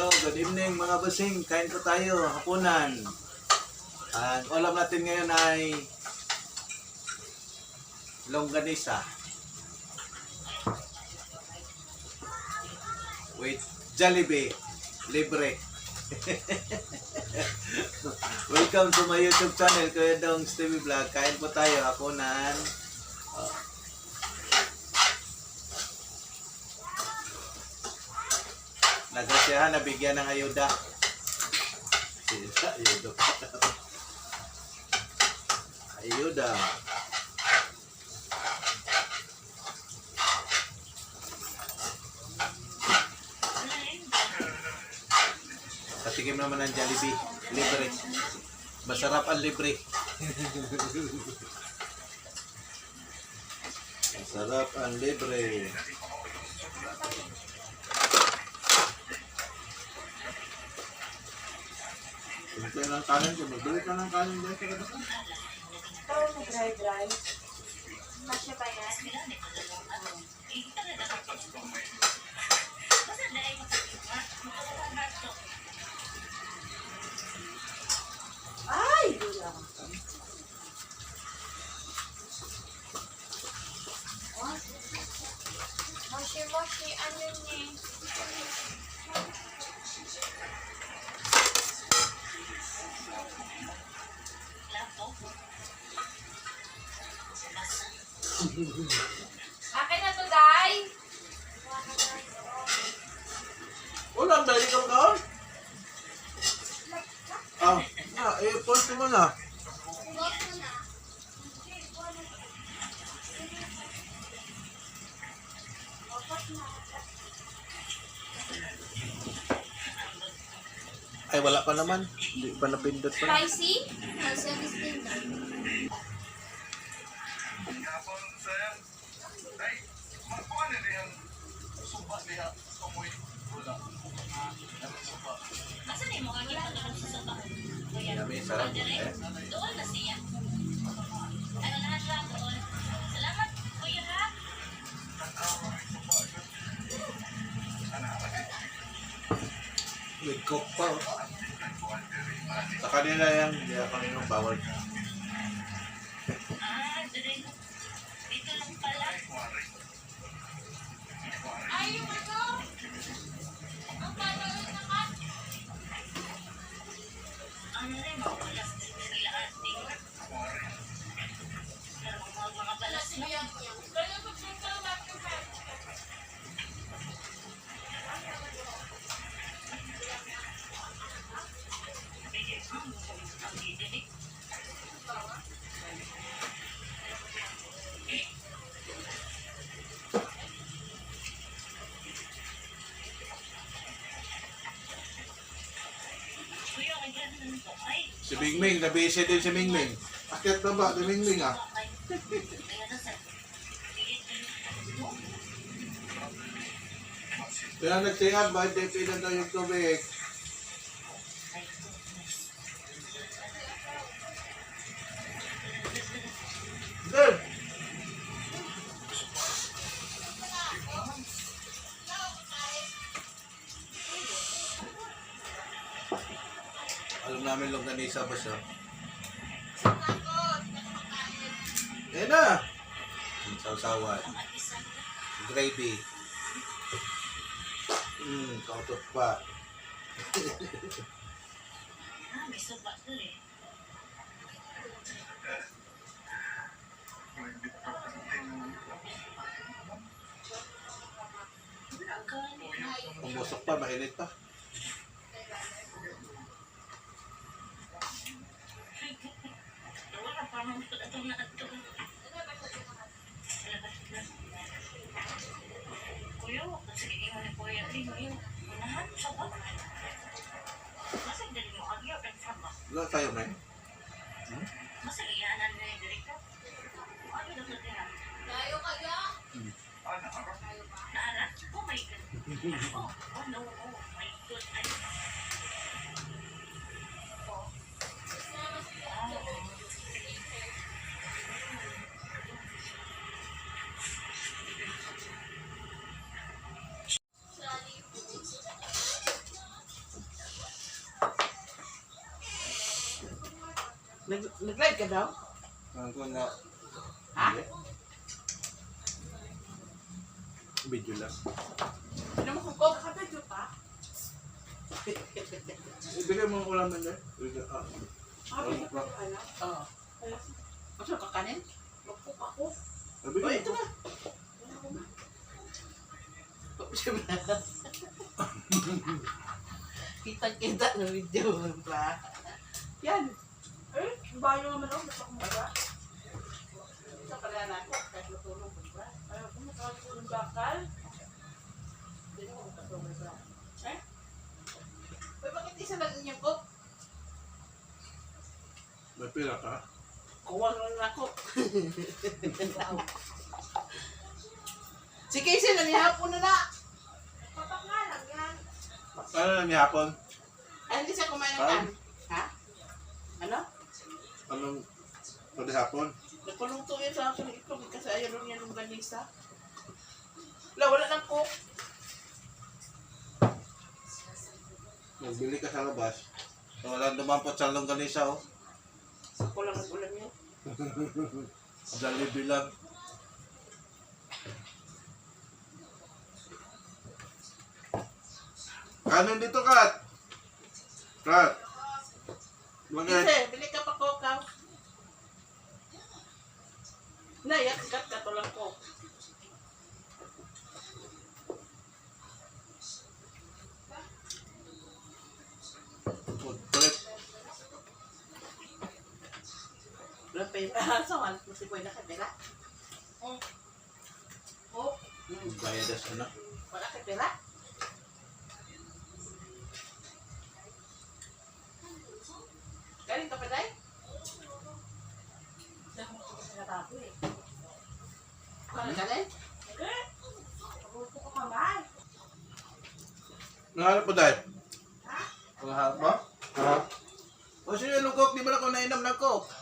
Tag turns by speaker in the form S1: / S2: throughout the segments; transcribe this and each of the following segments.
S1: Hello, good evening mga busing. Kain po tayo, hapunan. Ang ulam natin ngayon ay longganisa. With Jollibee. Libre. Welcome to my YouTube channel, Kuya Dong Stevie Vlog. Kain po tayo, hapunan. Nagrasyahan, nabigyan ng ayuda. Ayuda. Ayuda. Patikim naman ng Jollibee. Libre. Masarap ang libre. Masarap ang libre. Simple lang kanin ko. Magbili ka ng kanin dyan sa katasan.
S2: Ito, dry dry.
S3: Masya pa yan?
S2: Ay! Wala.
S3: Moshi moshi, ano niya?
S2: Akin na to, Day!
S1: Ulam, dahil ikaw kaon? Ah, ah, eh, post mo na. Ay, wala pa naman. Hindi pa napindot pa.
S3: Spicy? Nasa na.
S1: Kami, sarap. Eh. Oh. Sa kanila yan, hindi ako nang bawal. Si Mingming, nabisi din si Mingming. Akit na ba si Mingming ah? Kaya nagtingan, bakit di pinan daw yung tubig? Namin longganisa ba siya? Yan na! Sausawan. Gravy. Hmm, kautot pa.
S3: Ah, may soba doon eh.
S1: Pumusok pa.
S3: Wala pa naman ito ito na ito. Kuya, sige ingon ni Kuya. Di mo yun. Unahan, soba. Masa dali mo agyo ang sama.
S1: Wala tayo, man.
S3: Na yung direkto. Ano na ito din ah?
S2: Tayo kaya?
S3: Naara? Oh. Oh, oh no,
S4: Nag, nag-live ka daw?
S1: Ang ko na.
S4: Ha?
S1: Video lang.
S4: Ano mo kung
S2: Nakabidyo pa?
S1: Ibigay mo ang ulam na. Ah.
S2: Pa yung anak.
S4: Oo. Gusto ka kanin?
S2: Magpuk ako.
S4: O,
S1: Ibigay
S4: ito
S1: mo.
S4: na. Kita-kita na video mo pa. Yan.
S2: Bayo naman ako. Basta kumaga.
S4: Sa pala na ako. Kahit natulog ko ba?
S2: Ayaw ko nakakit ko ng bakal.
S4: Hindi mo makatulog ba? Eh? Uy, bakit isa lang inyong cook?
S1: May pila ka?
S4: Kuha lang ako. si Casey, nangyahapon na na.
S2: Papak nga lang yan.
S1: Ano lang hapon?
S4: Ay, hindi siya kumain ng
S1: Ah.
S4: Ano?
S1: Anong pwede hapon?
S4: Nagpuluto yun sa akin ito kasi ayaw lang yan ng ganisa. Wala, wala nang cook.
S1: Nagbili ka sa labas. Wala dumampot sa longganisa oh.
S4: Ako lang nag-ulam yun.
S1: Jollibee lang. Kanon dito, Kat? Kat? Bakit?
S4: Kasi, bili ka pa coke Nayak, kat ka to lang ko.
S1: Food trip.
S4: Wala pa yung asawan. Kasi ko na kapila.
S2: Oh,
S1: Bayadas ano?
S4: Wala kapila. Galing ka pa day?
S2: dahil mo sa natabo eh. Eh.
S1: Nahanap po dahil?
S2: Ha?
S1: Nahanap mo? Ha? O sino yung coke? Di ba ako nainom ng coke?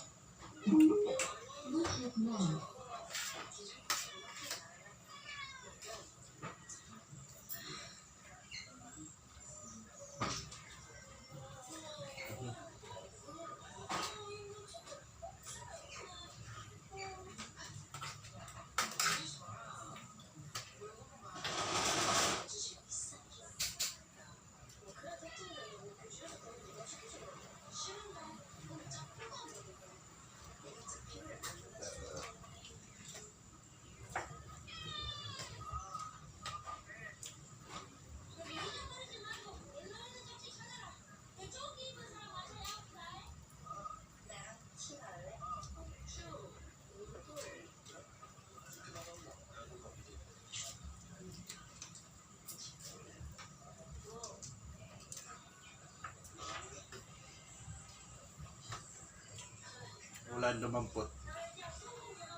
S1: Wala dumampot.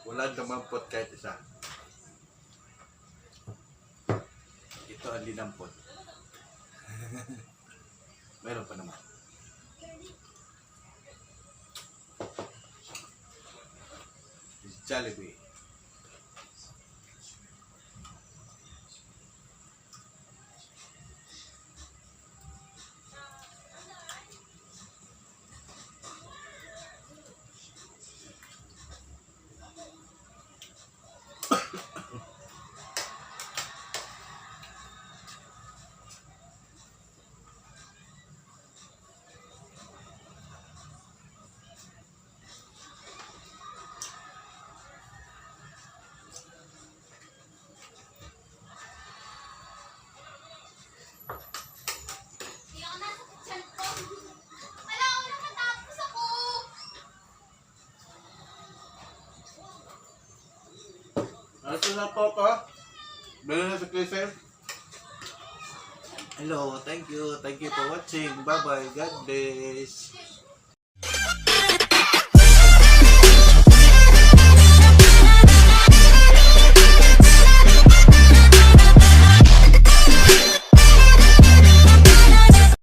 S1: Wala dumampot kahit isa. Ito ang dinampot. Meron pa naman. It's Jollibee. Ano na po ko? Meron na sa Clisel? Hello, thank you. Thank you for watching. Bye-bye. God bless.